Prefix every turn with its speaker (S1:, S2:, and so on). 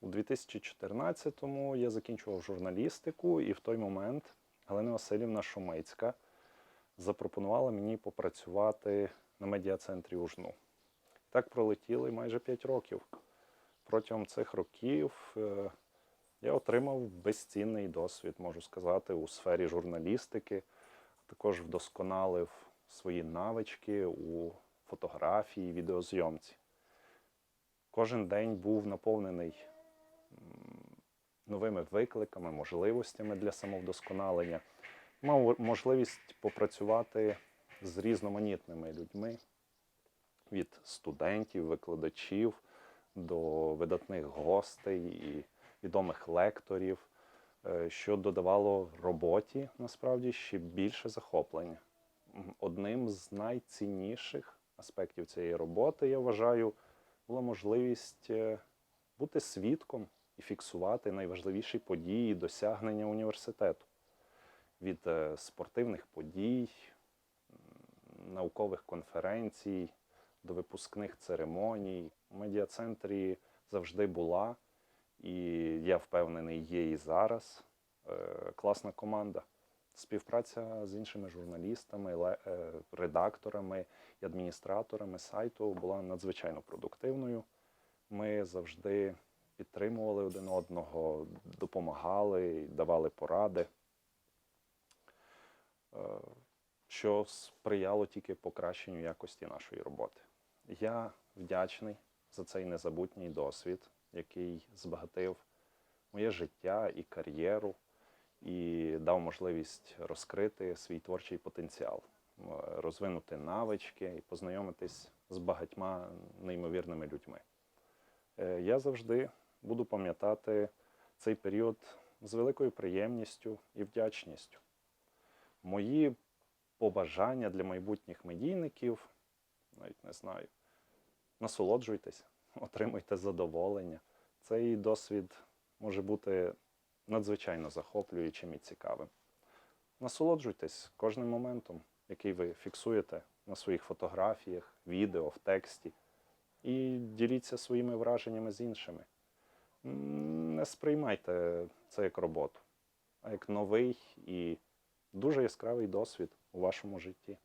S1: У 2014-му я закінчував журналістику, і в той момент Галина Васильівна Шумицька запропонувала мені попрацювати на медіа-центрі УЖНУ. Так пролетіли майже 5 років. Протягом цих років е, я отримав безцінний досвід, можу сказати, у сфері журналістики. Також вдосконалив свої навички у фотографії, відеозйомці. Кожен день був наповнений новими викликами, можливостями для самовдосконалення. Мав можливість попрацювати з різноманітними людьми від студентів, викладачів до видатних гостей і відомих лекторів, е, що додавало роботі насправді ще більше захоплення. Одним з найцінніших аспектів цієї роботи, я вважаю, була можливість е, бути свідком і фіксувати найважливіші події досягнення університету від е, спортивних подій, наукових конференцій до випускних церемоній. У медіа-центрі завжди була, і я впевнений, є і зараз. е, Класна команда. Співпраця з іншими журналістами, е, редакторами і адміністраторами сайту була надзвичайно продуктивною. Ми завжди підтримували один одного, допомагали, давали поради, е, що сприяло тільки покращенню якості нашої роботи. Я вдячний за цей незабутній досвід, який збагатив моє життя і кар'єру, і дав можливість розкрити свій творчий потенціал, розвинути навички і познайомитись з багатьма неймовірними людьми. Е, Я завжди буду пам'ятати цей період з великою приємністю і вдячністю. Мої побажання для майбутніх медійників, навіть не знаю, насолоджуйтесь, отримуйте задоволення. Цей досвід може бути надзвичайно захоплюючим і цікавим. Насолоджуйтесь кожним моментом, який ви фіксуєте на своїх фотографіях, відео, в тексті, і діліться своїми враженнями з іншими. Не сприймайте це як роботу, а як новий і дуже яскравий досвід у вашому житті.